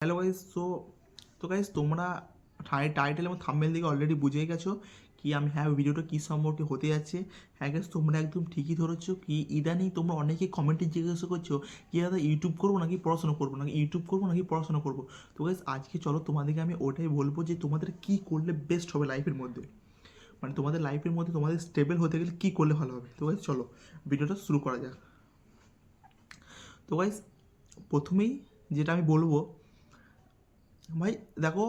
Hello guys so তো guys তোমরা title এবং থাম্বেল দিকে অলরেডি বুঝেই গেছো কি আমি হ্যাঁ ভিডিওটা কী সম্পর্কে হতে যাচ্ছে। হ্যাঁ গাইস তোমরা একদম ঠিকই ধরেছো কি ইদানিং তোমরা অনেকেই কমেন্টে জিজ্ঞাসা করছ কি দাদা ইউটিউব করব নাকি পড়াশোনা করব? নাকি ইউটিউব করব নাকি পড়াশোনা করব? তো গাইস আজকে চলো তোমাদেরকে আমি ওটাই বলব যে তোমাদের কী করলে বেস্ট হবে লাইফের মধ্যে। মানে তোমাদের লাইফের মধ্যে তোমাদের স্টেবল হতে গেলে কী করলে ভালো হবে। তো গাইস চলো ভিডিওটা শুরু করা যাক। তো গাইস প্রথমেই যেটা আমি বলব ভাই, দেখো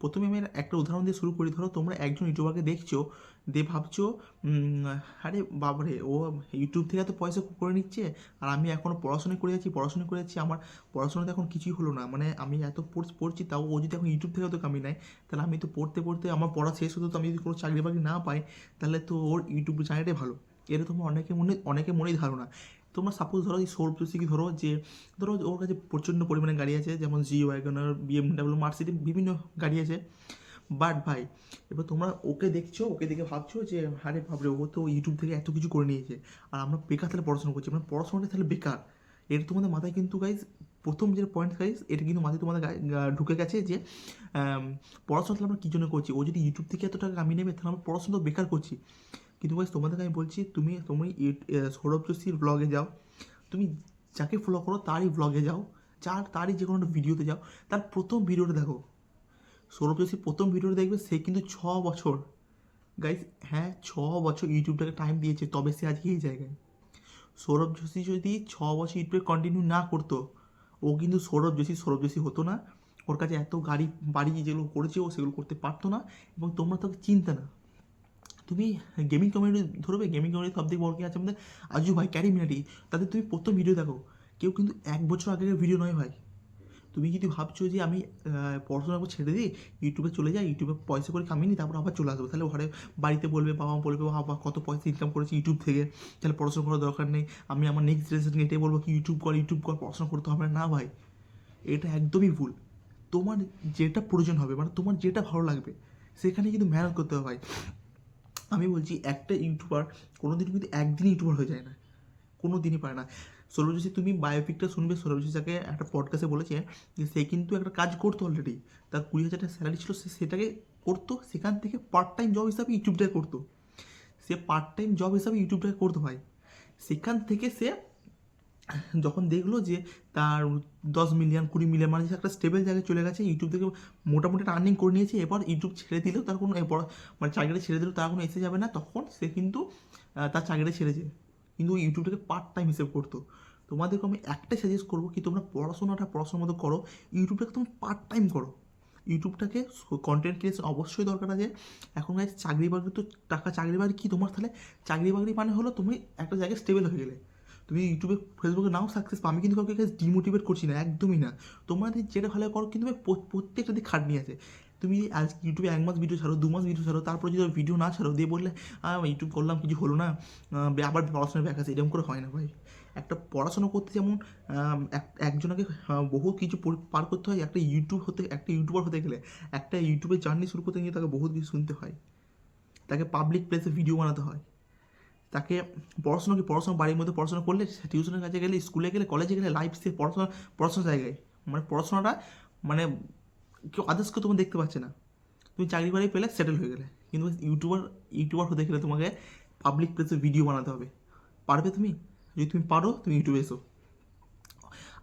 প্রথমে আমি একটা উদাহরণ দিয়ে শুরু করি। ধরো, তোমরা একজন ইউটিউবারকে দেখছ, দিয়ে ভাবছ আরে বাবারে ও ইউটিউব থেকে এত পয়সা করে নিচ্ছে, আর আমি এখনও পড়াশোনা করে যাচ্ছি, পড়াশোনা করে যাচ্ছি, আমার পড়াশোনাতে এখন কিছুই হলো না। মানে আমি এত পড়- পড়ছি, তাও ও যদি এখন ইউটিউব থেকে তো কামি নেয়, তাহলে আমি তো পড়তে পড়তে আমার পড়া শেষ হতো তো আমি যদি কোনো চাকরি বাকরি না পাই, তাহলে তো ওর ইউটিউব চ্যানেলটাই ভালো। এটা তোমার অনেকে মনে অনেকে মনেই ধারণা। তোমরা সাপোজ ধরো এই সৌরভ যোশীকে ধরো যে, ধরো ওর কাছে প্রচণ্ড পরিমাণে গাড়ি আছে, যেমন জি ওয়াগনার বিএমডাব্লিউ মার্সিডি বিভিন্ন গাড়ি আছে। বাট ভাই, এবার তোমরা ওকে দেখছ, ওকে দেখে ভাবছ যে, আরে ভাবরে ও তো ইউটিউব থেকে এত কিছু করে নিয়েছে। আর আমরা বেকার তাহলে পড়াশোনা করছি, আমরা পড়াশোনাটা তাহলে বেকার। এটা তোমাদের মাথায় কিন্তু গাইজ প্রথম যে পয়েন্ট গাইজ এটা কিন্তু মাথায় তোমাদের ঢুকে গেছে যে পড়াশোনা তাহলে আমরা কী জন্য করছি? ও যদি ইউটিউব থেকে এত টাকা কামিয়ে নেবে, তাহলে আমরা পড়াশোনা তো বেকার করছি। কিন্তু গাইজ তোমাদেরকে আমি বলছি, তুমি তুমি সৌরভ যোশীর ব্লগে যাও। তুমি যাকে ফলো করো, তারই ব্লগে যাও। যার, তারই যে কোনো ভিডিওতে যাও। তার প্রথম ভিডিওটা দেখো। সৌরভ যোশী প্রথম ভিডিওটা দেখবে, সে কিন্তু ছ বছর। গাইজ হ্যাঁ ছ বছর ইউটিউবটাকে টাইম দিয়েছে, তবে সে আজকে এই জায়গায়। সৌরভ যোশী যদি ছ বছর ইউটিউবে কন্টিনিউ না করতো, ও কিন্তু সৌরভ যোশী সৌরভ যোশী হতো না। ওর কাছে এত গাড়ি, বাড়ি যেগুলো করেছে, ও সেগুলো করতে পারতো না। এবং তোমরা তোকে চিনতে না। তুমি গেমিং কমিউনিটি ধরবে গেমিং কমিউনিটি সব থেকে বড় কি আছে আমাদের আজু ভাই ক্যারি মিনাটি তাদের তুমি প্রথম ভিডিও দেখো। কেউ কিন্তু এক বছর আগের ভিডিও নয় ভাই। তুমি যদি ভাবছ যে আমি পড়াশোনা ছেড়ে দিই ইউটিউবে চলে যাই ইউটিউবে পয়সা করে কামিয়ে নিই, তারপর আবার চলে আসব। তাহলে ঘরে বাড়িতে বলবে, বাবা মা বলবে, বাবা কত পয়সা ইনকাম করেছি ইউটিউব থেকে। তাহলে পড়াশোনা করার দরকার নেই। আমি আমার নেক্সট জেনারেশনকে এটাই বলব কি ইউটিউব কর ইউটিউব কর, পড়াশোনা করতে হবে। না ভাই। এটা একদমই ভুল। তোমার যেটা প্রয়োজন হবে মানে তোমার যেটা ভালো লাগবে, সেখানে কিন্তু মেহনত করতে হবে ভাই। আমি বলছি একটা ইউটিউবার কোনো দিন কিন্তু একদিন ইউটিউবার হয়ে যায় না। কোনো দিনই পারে না। সৌরভ যোশী তুমি বায়োপিকটা শুনবে। সৌরভ যোশী একটা পডকাস্টে বলেছে যে সে কিন্তু একটা কাজ করতো অলরেডি তার কুড়ি হাজার টাকা স্যালারি ছিল, সে সেটাকে করতো, সেখান থেকে পার্ট টাইম জব হিসাবে ইউটিউবটাকে করতো। সে পার্ট টাইম জব হিসাবে ইউটিউবটাকে করতো ভাই। সেখান থেকে সে যখন দেখল যে তার দশ মিলিয়ন, কুড়ি মিলিয়ন মানে একটা স্টেবল জায়গায় চলে গেছে ইউটিউব থেকে মোটামুটি আর্নিং করে নিয়েছে, এবার ইউটিউব ছেড়ে দিলেও তার কোনো এরপর মানে চাকরিটা ছেড়ে দিলেও তার কোনো এসে যাবে না, তখন সে কিন্তু তার চাকরিটা ছেড়েছে কিন্তু ইউটিউবটাকে পার্ট টাইম হিসেবে করতো। তোমাদেরকে আমি একটাই সাজেস্ট করব কি তোমরা পড়াশোনাটা পড়াশোনার মতো করো ইউটিউবটাকে তুমি পার্ট টাইম করো। ইউটিউবটাকে কন্টেন্ট ক্রিয়েশন অবশ্যই দরকার আছে। এখন চাকরি বাকরি তো টাকা, চাকরি বাকরি কী তোমার? তাহলে চাকরি বাকরি মানে হলো তুমি একটা জায়গায় স্টেবল হয়ে গেলে। তুমি ইউটিউবে ফেসবুকে নাও সাকসেস আমি কিন্তু কাউকে ডিমোটিভেট করছি না, একদমই না। তোমাদের যেটা ভালো করো, কিন্তু প্রত্যেকটা দিক খাটনি আছে। তুমি আজ ইউটিউবে এক মাস ভিডিও ছাড়ো, দু মাস ভিডিও ছাড়ো, তারপর যদি ভিডিও না ছাড়ো, দিয়ে বললে ইউটিউব করলাম, কিছু হলো না। আবার পড়াশোনা ব্যাক আছে। এরকম করে হয় না ভাই। একটা পড়াশোনা করতে যেমন এক- একজনকে বহু কিছু পার করতে হয়। একটা ইউটিউব হতে, একটা ইউটিউবার হতে গেলে, একটা ইউটিউবের জার্নি শুরু করতে গিয়ে তাকে বহুত কিছু শুনতে হয়। তাকে পাবলিক প্লেসে ভিডিও বানাতে হয়। তাকে পড়াশোনা কি পড়াশোনা বাড়ির মধ্যে পড়াশোনা করলে? টিউশনের কাছে গেলে স্কুলে গেলে কলেজে গেলে লাইফ সে পড়াশোনা, পড়াশোনার জায়গায়। মানে পড়াশোনাটা মানে কেউ আদার্সকে তুমি দেখতে পাচ্ছে না। তুমি চাকরি বাড়ি পেলে সেটেল হয়ে গেলে। কিন্তু ইউটিউবার ইউটিউবার হতে গেলে তোমাকে পাবলিক প্লেসে ভিডিও বানাতে হবে। পারবে তুমি? যদি তুমি পারো, তুমি ইউটিউবে এসো।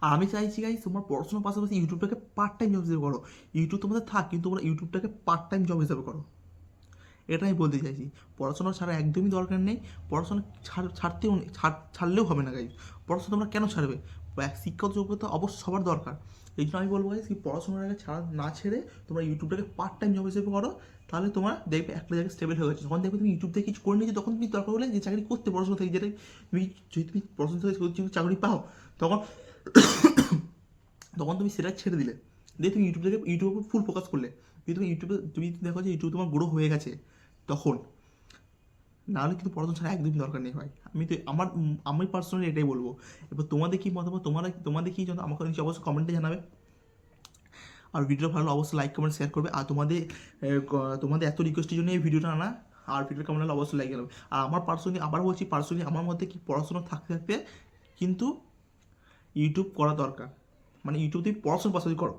আর আমি চাইছি গাই তোমার পড়াশোনার পাশাপাশি ইউটিউবটাকে পার্ট টাইম জব হিসেবে করো। ইউটিউব তোমাদের থাক, কিন্তু তোমরা ইউটিউবটাকে পার্ট টাইম জব হিসেবে করো। এটা আমি বলতে চাইছি। পড়াশোনা ছাড়া একদমই দরকার নেই। পড়াশোনা ছাড় ছাড়তেও ছাড়লেও হবে না গাইজ পড়াশোনা তোমরা কেন ছাড়বে? শিক্ষাগত যোগ্যতা অবশ্য সবার দরকার। এই জন্য আমি বলব কি পড়াশোনার আগে ছাড়া না ছেড়ে তোমরা ইউটিউবটাকে পার্ট টাইম জব হিসেবে করো, তাহলে তোমার দেখবে একটা জায়গায় স্টেবল হয়ে গেছে। যখন দেখবে তুমি ইউটিউব থেকে কিছু করে নিয়েছো, তখন তুমি দরকার হলে যে চাকরি করতে পড়াশোনা থেকে যেটা তুমি, যদি তুমি পড়াশোনা থেকে যদি চাকরি পাও, তখন তখন তুমি সেটা ছেড়ে দিলে। দিয়ে তুমি ইউটিউব থেকে ইউটিউবের ফুল ফোকাস করলে। যদি তুমি ইউটিউবে তুমি দেখো যে ইউটিউব তোমার গ্রো হয়ে গেছে। তখন। নাহলে কিন্তু পড়াশোনা ছাড়া একদমই দরকার নেই ভাই। আমি তো, আমার, আমি পার্সোনালি এটাই বলব। এবার তোমাদের কী মতামত? তোমরা, তোমাদের কী জানো আমাকে নিচে অবশ্যই কমেন্টে জানাবে। আর ভিডিওটা ভালো অবশ্যই লাইক কমেন্ট শেয়ার করবে। আর তোমাদের তোমাদের এত রিকোয়েস্টের জন্য এই ভিডিওটা আনা আর ভিডিও কেমন লাগলে অবশ্যই লাইক করবে আর আমার পার্সোনালি আবার বলছি পার্সোনালি আমার মধ্যে কি পড়াশোনা থাকতে থাকতে কিন্তু ইউটিউব করা দরকার। মানে ইউটিউব তুমি পড়াশোনার পাশাপাশি করো।